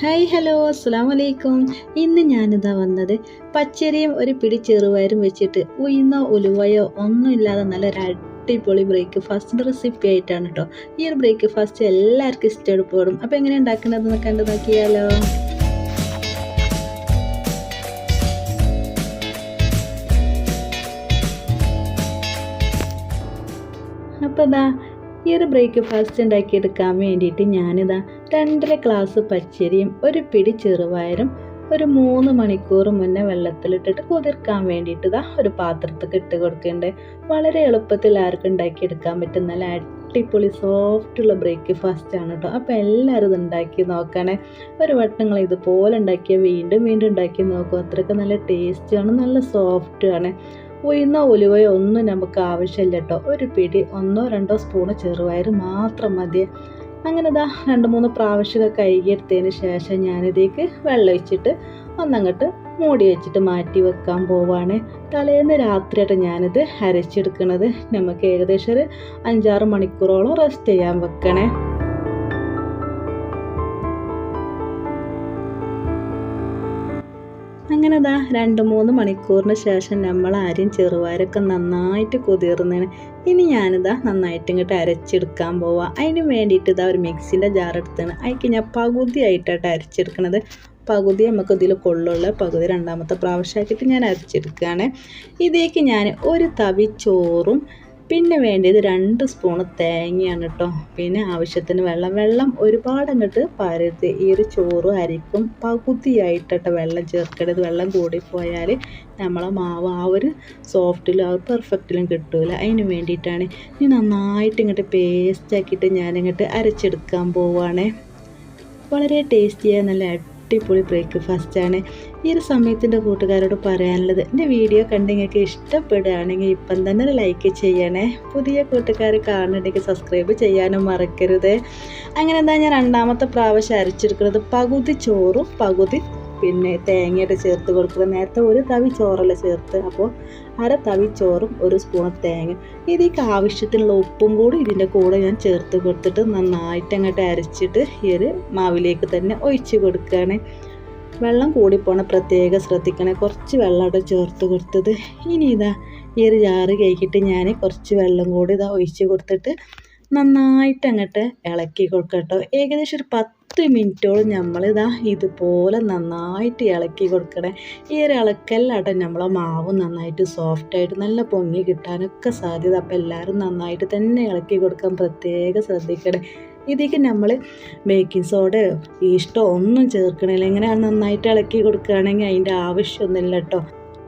Hi hello അസ്സാം വലൈക്കും ഇന്ന് ഞാനിതാ വന്നത് പച്ചരിയും ഒരു പിടി ചെറുപയറും വെച്ചിട്ട് ഉയ്യുന്നോ ഉലുവയോ ഒന്നുമില്ലാതെ നല്ലൊരു അടിപൊളി ബ്രേക്ക്ഫാസ്റ്റ് റെസിപ്പി ആയിട്ടാണ് കേട്ടോ ഈ ഒരു ബ്രേക്ക്ഫാസ്റ്റ് എല്ലാവർക്കും ഇഷ്ടപ്പെടും. അപ്പോൾ എങ്ങനെ ഉണ്ടാക്കുന്നതെന്ന് കണ്ടു നോക്കിയാലോ. അപ്പോൾ ഇതാ ഈ ഒരു ബ്രേക്ക്ഫാസ്റ്റ് ഉണ്ടാക്കിയെടുക്കാൻ വേണ്ടിയിട്ട് ഞാനിതാ രണ്ടര ഗ്ലാസ് പച്ചരിയും ഒരു പിടി ചെറുപയറും ഒരു മൂന്ന് മണിക്കൂർ മുന്നേ വെള്ളത്തിലിട്ടിട്ട് കുതിർക്കാൻ വേണ്ടിയിട്ട് ഇതാ ഒരു പാത്രത്തിൽ ഇട്ട് കൊടുക്കേണ്ടത് വളരെ എളുപ്പത്തിൽ ആർക്കും ഉണ്ടാക്കിയെടുക്കാൻ പറ്റുന്ന നല്ല അടിപൊളി സോഫ്റ്റുള്ള ബ്രേക്ക്ഫാസ്റ്റ് ആണ് കേട്ടോ. അപ്പോൾ എല്ലാവരും ഇത് ഉണ്ടാക്കി നോക്കണേ. ഒരു വട്ടം നിങ്ങൾ ഇതുപോലെ ഉണ്ടാക്കിയാൽ വീണ്ടും വീണ്ടും ഉണ്ടാക്കി നോക്കും. അത്രയ്ക്ക് നല്ല ടേസ്റ്റാണ് നല്ല സോഫ്റ്റുമാണ് ഉയർന്ന ഉലുവയോ ഒന്നും നമുക്ക് ആവശ്യമില്ല കേട്ടോ. ഒരു പിടി ഒന്നോ രണ്ടോ സ്പൂണ് ചെറുപയർ മാത്രം മതി. അങ്ങനെ ഇതാ രണ്ട് മൂന്ന് പ്രാവശ്യമൊക്കെ കഴുകിയെടുത്തതിന് ശേഷം ഞാനിതേക്ക് വെള്ളം ഒഴിച്ചിട്ട് ഒന്നങ്ങോട്ട് മൂടി വെച്ചിട്ട് മാറ്റി വെക്കാൻ പോവാണ്. തലേന്ന് രാത്രിയായിട്ട് ഞാനിത് അരച്ചെടുക്കണത്. നമുക്ക് ഏകദേശം ഒരു അഞ്ചാറ് മണിക്കൂറോളം റെസ്റ്റ് ചെയ്യാൻ വെക്കണേ. അങ്ങനെ ദാ രണ്ട് മൂന്ന് മണിക്കൂറിന് ശേഷം നമ്മൾ അരിയും ചെറുപയറൊക്കെ നന്നായിട്ട് കുതിർന്നതാണ് ഇനി ഞാനിതാ നന്നായിട്ട് ഇങ്ങോട്ട് അരച്ചെടുക്കാൻ പോവാം. അതിന് വേണ്ടിയിട്ട് ഇതാ ഒരു മിക്സിന്റെ ജാർ എടുത്താണ് അതിക്ക് ഞാൻ പകുതിയായിട്ടാണ് അരച്ചെടുക്കണത്. പകുതി നമുക്ക് ഇതിൽ കൊള്ളുള്ള പകുതി രണ്ടാമത്തെ പ്രാവശ്യമാക്കിയിട്ട് ഞാൻ അരച്ചെടുക്കുകയാണ് ഇതിലേക്ക് ഞാൻ ഒരു തവി ചോറും പിന്നെ വേണ്ടത് രണ്ട് സ്പൂണ് തേങ്ങയാണ് കേട്ടോ പിന്നെ ആവശ്യത്തിന് വെള്ളം. വെള്ളം ഒരുപാട് അങ്ങോട്ട് പരത് ഈ ഒരു ചോറും അരിക്കും പകുതിയായിട്ടോ വെള്ളം ചേർക്കരുത്. വെള്ളം കൂടിപ്പോയാൽ നമ്മളെ മാവ് ആ ഒരു സോഫ്റ്റിലും ആ പെർഫെക്റ്റിലും കിട്ടില്ല അതിന് വേണ്ടിയിട്ടാണ് ഇനി നന്നായിട്ട് ഇങ്ങോട്ട് പേസ്റ്റാക്കിയിട്ട് ഞാനിങ്ങോട്ട് അരച്ചെടുക്കാൻ പോവുകയാണേ വളരെ ടേസ്റ്റിയായ നല്ല അടിപൊളി ബ്രേക്ക്ഫാസ്റ്റാണ് ഈ ഒരു സമയത്തിന്റെ കൂട്ടുകാരോട് പറയാനുള്ളത് എന്റെ വീഡിയോ കണ്ട് നിങ്ങൾക്ക് ഇഷ്ടപ്പെടുകയാണെങ്കിൽ ഇപ്പം തന്നെ ഒരു ലൈക്ക് ചെയ്യണേ. പുതിയ കൂട്ടുകാർ കാണുന്നുണ്ടെങ്കിൽ സബ്സ്ക്രൈബ് ചെയ്യാനും മറക്കരുത്. അങ്ങനെ എന്താ ഞാൻ രണ്ടാമത്തെ പ്രാവശ്യം അരച്ചെടുക്കുന്നത്? പകുതി ചോറും പകുതി പിന്നെ തേങ്ങയുടെ ചേർത്ത് കൊടുക്കുക. നേരത്തെ ഒരു തവി ചോറല്ല ചേർത്ത്. അപ്പോൾ അര തവി ചോറും ഒരു സ്പൂൺ തേങ്ങ. ഇതിലേക്ക് ആവശ്യത്തിനുള്ള ഉപ്പും കൂടി ഇതിന്റെ കൂടെ ഞാൻ ചേർത്ത് കൊടുത്തിട്ട് നന്നായിട്ട് അങ്ങോട്ട് അരച്ചിട്ട് ഈ ഒരു മാവിലേക്ക് തന്നെ ഒഴിച്ച് കൊടുക്കുകയാണ്. വെള്ളം കൂടിപ്പോണ പ്രത്യേകം ശ്രദ്ധിക്കണേ. കുറച്ച് വെള്ളം അവിടെ ചേർത്ത് കൊടുത്തത്. ഇനി ഇതാ ഈ ഒരു ജാറ് കഴിക്കിട്ട് ഞാൻ കുറച്ച് വെള്ളം കൂടി ഇതാ ഒഴിച്ച് കൊടുത്തിട്ട് നന്നായിട്ട് അങ്ങോട്ട് ഇളക്കി കൊടുക്കട്ടോ. ഏകദേശം ഒരു പത്ത് മിനിറ്റോളം നമ്മളിതാ ഇതുപോലെ നന്നായിട്ട് ഇളക്കി കൊടുക്കണേ. ഈ ഒരു ഇളക്കല്ലാട്ടെ നമ്മളെ മാവ് നന്നായിട്ട് സോഫ്റ്റായിട്ട് നല്ല പൊങ്ങി കിട്ടാനൊക്കെ സാധ്യത. അപ്പോൾ എല്ലാവരും നന്നായിട്ട് തന്നെ ഇളക്കി കൊടുക്കാൻ പ്രത്യേകം ശ്രദ്ധിക്കണേ. ഇതിലേക്ക് നമ്മൾ ബേക്കിംഗ് സോഡയോ ഈസ്റ്റോ ഒന്നും ചേർക്കണില്ല. ഇങ്ങനെ നന്നായിട്ട് ഇളക്കി കൊടുക്കുകയാണെങ്കിൽ അതിന്റെ ആവശ്യമൊന്നുമില്ല കേട്ടോ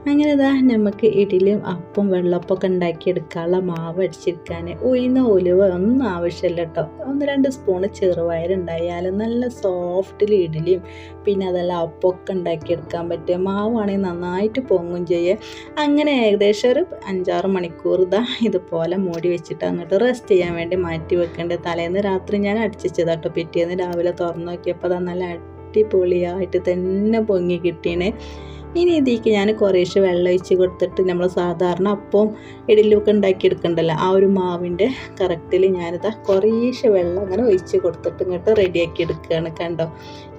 അങ്ങനെ ഇതാ നമുക്ക് ഇഡലിയും അപ്പം വെള്ളപ്പൊക്കെ ഉണ്ടാക്കിയെടുക്കാനുള്ള മാവ് അടിച്ചെടുക്കാൻ ഉയർന്ന ഉലുവ ഒന്നും ആവശ്യമില്ല കേട്ടോ. ഒന്ന് രണ്ട് സ്പൂണ് ചെറുപയറുണ്ടായാലും നല്ല സോഫ്റ്റിൽ ഇഡലിയും പിന്നെ അതെല്ലാം അപ്പമൊക്കെ ഉണ്ടാക്കിയെടുക്കാൻ പറ്റുക മാവാണെങ്കിൽ നന്നായിട്ട് പൊങ്ങും ചെയ്യുക അങ്ങനെ ഏകദേശം ഒരു അഞ്ചാറ് മണിക്കൂർ ഇതാ ഇതുപോലെ മൂടി വെച്ചിട്ട് അങ്ങോട്ട് റെസ്റ്റ് ചെയ്യാൻ വേണ്ടി മാറ്റി വെക്കേണ്ടത് തലേന്ന് രാത്രി ഞാൻ അടിച്ചതാട്ടോ പിറ്റേന്ന് രാവിലെ തുറന്നു നോക്കിയപ്പോൾ അത് നല്ല അടിപൊളിയായിട്ട് തന്നെ പൊങ്ങി കിട്ടീനെ. ഇനി ഇതിലേക്ക് ഞാൻ കുറേശ്ശെ വെള്ളം ഒഴിച്ച് കൊടുത്തിട്ട് നമ്മൾ സാധാരണ അപ്പം ഇഡലിയൊക്കെ ഉണ്ടാക്കിയെടുക്കണ്ടല്ലോ. ആ ഒരു മാവിന്റെ കറക്റ്റിൽ ഞാനിതാ കുറേശ്ശെ വെള്ളം അങ്ങനെ ഒഴിച്ച് കൊടുത്തിട്ട് ഇങ്ങോട്ട് റെഡിയാക്കി എടുക്കുകയാണ് കണ്ടോ.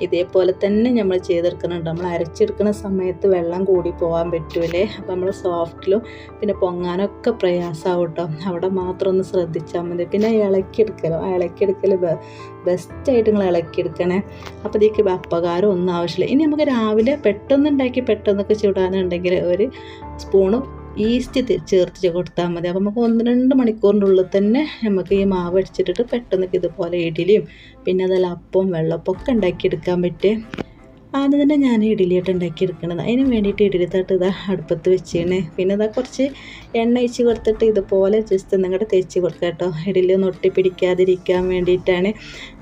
ഇതേപോലെ തന്നെ നമ്മൾ ചെയ്തെടുക്കുന്നുണ്ട്. നമ്മൾ അരച്ചെടുക്കുന്ന സമയത്ത് വെള്ളം കൂടി പോകാൻ പറ്റൂലേ. അപ്പോൾ നമ്മൾ സോഫ്റ്റിലും പിന്നെ പൊങ്ങാനൊക്കെ പ്രയാസമാവും കേട്ടോ. അവിടെ മാത്രം ഒന്ന് ശ്രദ്ധിച്ചാൽ മതി. പിന്നെ ഇളക്കിയെടുക്കലോ? ആ ഇളക്കിയെടുക്കൽ ബെസ്റ്റായിട്ട് നിങ്ങൾ ഇളക്കിയെടുക്കണേ. അപ്പോൾ ഇതിലേക്ക് അപ്പകാരം ഒന്നും ആവശ്യമില്ല. ഇനി നമുക്ക് രാവിലെ പെട്ടെന്ന് ഉണ്ടാക്കി പെട്ടെന്നൊക്കെ ചൂടാനുണ്ടെങ്കിൽ ഒരു സ്പൂണ് ഈസ്റ്റ് ചേർത്ത് കൊടുത്താൽ മതി. അപ്പോൾ നമുക്ക് ഒന്ന് രണ്ട് മണിക്കൂറിന്റെ ഉള്ളിൽ തന്നെ നമുക്ക് ഈ മാവ് അടിച്ചിട്ടിട്ട് പെട്ടെന്നൊക്കെ ഇതുപോലെ ഇഡലിയും പിന്നെ അതെല്ലാം അപ്പം വെള്ളപ്പൊക്കെ ഉണ്ടാക്കിയെടുക്കാൻ പറ്റും ആദ്യം തന്നെ ഞാൻ ഇഡലിയായിട്ട് ഉണ്ടാക്കിയെടുക്കണത്. അതിന് വേണ്ടിയിട്ട് ഇഡ്ഡലി തട്ട് ഇതാ അടുപ്പത്ത് വെച്ചേണ്. പിന്നെ ഇതാ കുറച്ച് എണ്ണ ഒഴിച്ച് കൊടുത്തിട്ട് ഇതുപോലെ ജസ്റ്റ് നിങ്ങളുടെ തേച്ച് കൊടുക്കുക കേട്ടോ. ഇഡലി ഒന്ന് ഒട്ടിപ്പിടിക്കാതിരിക്കാൻ വേണ്ടിയിട്ടാണ്.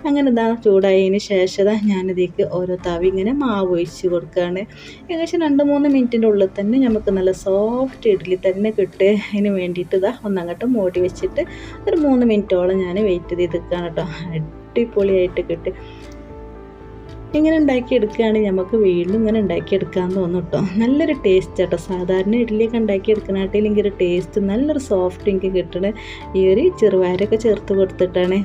അങ്ങനെ ഇതാ ചൂടായതിന് ശേഷം ഞാനിതേക്ക് ഓരോ തവി ഇങ്ങനെ മാവ് ഒഴിച്ച് കൊടുക്കുകയാണ്. ഏകദേശം രണ്ട് മൂന്ന് മിനിറ്റിന്റെ ഉള്ളിൽ തന്നെ നമുക്ക് നല്ല സോഫ്റ്റ് ഇഡ്ഡലി തന്നെ കിട്ടുക. അതിന് വേണ്ടിയിട്ട് ഇതാ ഒന്നങ്ങോട്ട് മൂടി വെച്ചിട്ട് ഒരു മൂന്ന് മിനിറ്റോളം ഞാൻ വെയിറ്റ് ചെയ്ത് നിൽക്കുകയാണ് കേട്ടോ. അടിപൊളിയായിട്ട് കിട്ടും ഇങ്ങനെ ഉണ്ടാക്കിയെടുക്കുകയാണെങ്കിൽ നമുക്ക് വീണ്ടും ഇങ്ങനെ ഉണ്ടാക്കിയെടുക്കാൻ തോന്നും കേട്ടോ നല്ലൊരു ടേസ്റ്റ് കേട്ടോ സാധാരണ ഇഡ്ഡലിയൊക്കെ ഉണ്ടാക്കിയെടുക്കണാട്ടിൽ എനിക്ക് ഒരു ടേസ്റ്റ് നല്ലൊരു സോഫ്റ്റ് എനിക്ക് കിട്ടണ ഈ ഒരു ചെറുപയറൊക്കെ ചേർത്ത് കൊടുത്തിട്ടാണ്.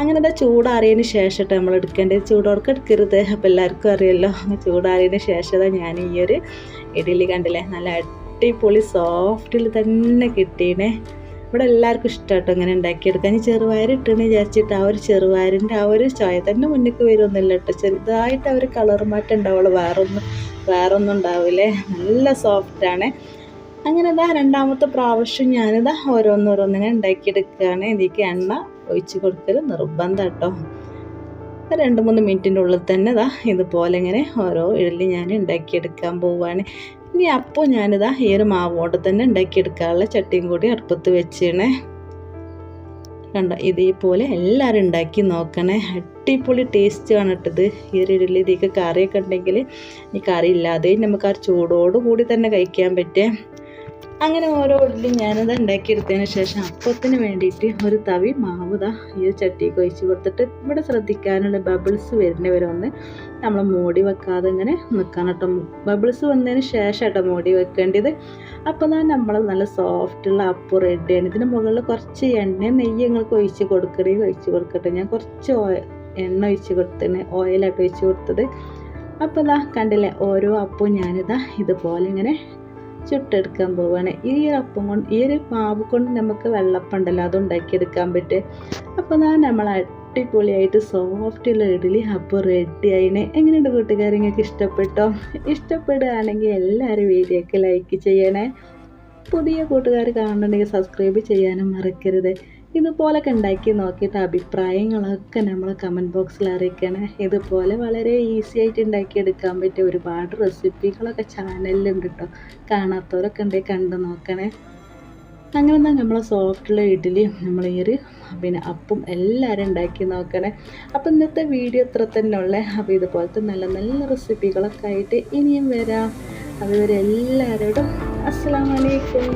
അങ്ങനെ അതാ ചൂടാറിയതിന് ശേഷം നമ്മൾ എടുക്കേണ്ടത്. ചൂടോടൊക്കെ എടുക്കരുത്. അപ്പോൾ എല്ലാവർക്കും അറിയാമല്ലോ ചൂടാറിയതിന് ശേഷം ഞാൻ ഈ ഒരു ഇഡ്ഡലി കണ്ടില്ലേ? നല്ല അടിപൊളി സോഫ്റ്റിൽ തന്നെ കിട്ടീനെ. ഇവിടെ എല്ലാവർക്കും ഇഷ്ടമായിട്ടോ ഇങ്ങനെ ഉണ്ടാക്കിയെടുക്കാൻ. ചെറുപയർ ഇട്ടെന്ന് വിചാരിച്ചിട്ട് ആ ഒരു ചെറുപയറിന്റെ ആ ഒരു ചോയ തന്നെ മുന്നിലേക്ക് വരുമൊന്നുമില്ല കേട്ടോ. ചെറുതായിട്ട് ആ ഒരു കളർ മാറ്റം ഉണ്ടാവുള്ളൂ. വേറൊന്നും വേറൊന്നും ഉണ്ടാവില്ലേ? നല്ല സോഫ്റ്റാണ് അങ്ങനെ ഇതാ രണ്ടാമത്തെ പ്രാവശ്യം ഞാനിതാ ഓരോന്നോരോന്നിങ്ങനെ ഉണ്ടാക്കിയെടുക്കുകയാണ്. ഇതിലേക്ക് എണ്ണ ഒഴിച്ച് കൊടുക്കൽ നിർബന്ധം കേട്ടോ. രണ്ട് മൂന്ന് മിനിറ്റിന്റെ ഉള്ളിൽ തന്നെ ഇതാ ഇതുപോലെ ഇങ്ങനെ ഓരോ ഇഡലി ഞാൻ ഉണ്ടാക്കിയെടുക്കാൻ പോവുകയാണ്. ഇനി അപ്പോൾ ഞാനിതാ ഈ ഒരു മാവോട് തന്നെ ഉണ്ടാക്കിയെടുക്കാനുള്ള ചട്ടിയും കൂടി അടുപ്പത്ത് വെച്ചേണേ. കണ്ടോ ഇതേപോലെ എല്ലാവരും ഉണ്ടാക്കി നോക്കണേ. അടിപൊളി ടേസ്റ്റ് കാണിട്ടത് ഈ ഒരു ഇഡലി ഇതിലേക്ക് കറിയൊക്കെ ഉണ്ടെങ്കിൽ ഈ കറി ഇല്ലാതെ നമുക്ക് ആ ചൂടോട് കൂടി തന്നെ കഴിക്കാൻ പറ്റേ. അങ്ങനെ ഓരോ ഉള്ളി ഞാനത് ഉണ്ടാക്കിയെടുത്തതിന് ശേഷം അപ്പത്തിന് വേണ്ടിയിട്ട് ഒരു തവി മാവുത ഈ ഒരു ചട്ടിക്ക് ഒഴിച്ച് കൊടുത്തിട്ട് ഇവിടെ ശ്രദ്ധിക്കാനുള്ള ബബിൾസ് വരുന്നവരെ ഒന്ന് നമ്മൾ മൂടി വെക്കാതെ ഇങ്ങനെ നിൽക്കണം കേട്ടോ. ബബിൾസ് വന്നതിന് ശേഷം കേട്ടോ മൂടി വെക്കേണ്ടത്. അപ്പോൾ തന്നെ നമ്മൾ നല്ല സോഫ്റ്റുള്ള അപ്പം റെഡിയാണ് ഇതിന് മുകളിൽ കുറച്ച് എണ്ണ നെയ്യ് നിങ്ങൾക്ക് ഒഴിച്ച് കൊടുക്കണേ ഒഴിച്ച് കൊടുക്കട്ടെ. ഞാൻ കുറച്ച് എണ്ണ ഒഴിച്ച് കൊടുത്തിന് ഓയിലായിട്ട് ഒഴിച്ച് കൊടുത്തത്. അപ്പോൾ ഇതാ കണ്ടില്ലേ ഓരോ അപ്പവും ഞാനിതാ ഇതുപോലെ ഇങ്ങനെ ചുട്ടെടുക്കാൻ പോവാണ്. ഈ അപ്പം കൊണ്ട് ഈ ഒരു മാവ് കൊണ്ട് നമുക്ക് വെള്ളപ്പം ഉണ്ടല്ലോ അത് ഉണ്ടാക്കിയെടുക്കാൻ പറ്റും. അപ്പോൾ ഞാൻ നമ്മൾ അടിപൊളിയായിട്ട് സോഫ്റ്റുള്ള ഇഡ്ഡലി അപ്പോൾ റെഡി ആയിന്. എങ്ങനെയുണ്ട് കൂട്ടുകാർ നിങ്ങൾക്ക് ഇഷ്ടപ്പെട്ടോ? ഇഷ്ടപ്പെടുകയാണെങ്കിൽ എല്ലാവരും വീഡിയോക്ക് ലൈക്ക് ചെയ്യണേ. പുതിയ കൂട്ടുകാർ കാണുന്നുണ്ടെങ്കിൽ സബ്സ്ക്രൈബ് ചെയ്യാനും മറക്കരുത്. ഇതുപോലൊക്കെ ഉണ്ടാക്കി നോക്കിയിട്ട് അഭിപ്രായങ്ങളൊക്കെ നമ്മൾ കമന്റ് ബോക്സിൽ അറിയിക്കണേ. ഇതുപോലെ വളരെ ഈസി ആയിട്ട് ഉണ്ടാക്കി എടുക്കാൻ പറ്റിയ ഒരുപാട് റെസിപ്പികളൊക്കെ ചാനലിലുണ്ട് കേട്ടോ കാണാത്തവരൊക്കെ ഉണ്ടെങ്കിൽ കണ്ടു നോക്കണേ. അങ്ങനെ തന്നെ നമ്മൾ സോഫ്റ്റുള്ള ഇഡ്ഡലി നമ്മൾ ഈ ഒരു പിന്നെ അപ്പം എല്ലാവരും ഉണ്ടാക്കി നോക്കണേ. അപ്പം ഇന്നത്തെ വീഡിയോ ഇത്ര തന്നെ ഉള്ളേ. അപ്പോൾ ഇതുപോലത്തെ നല്ല നല്ല റെസിപ്പികളൊക്കെ ആയിട്ട് ഇനിയും വരാം. അതുവരെ എല്ലാവരോടും അസ്സാം വലൈക്കും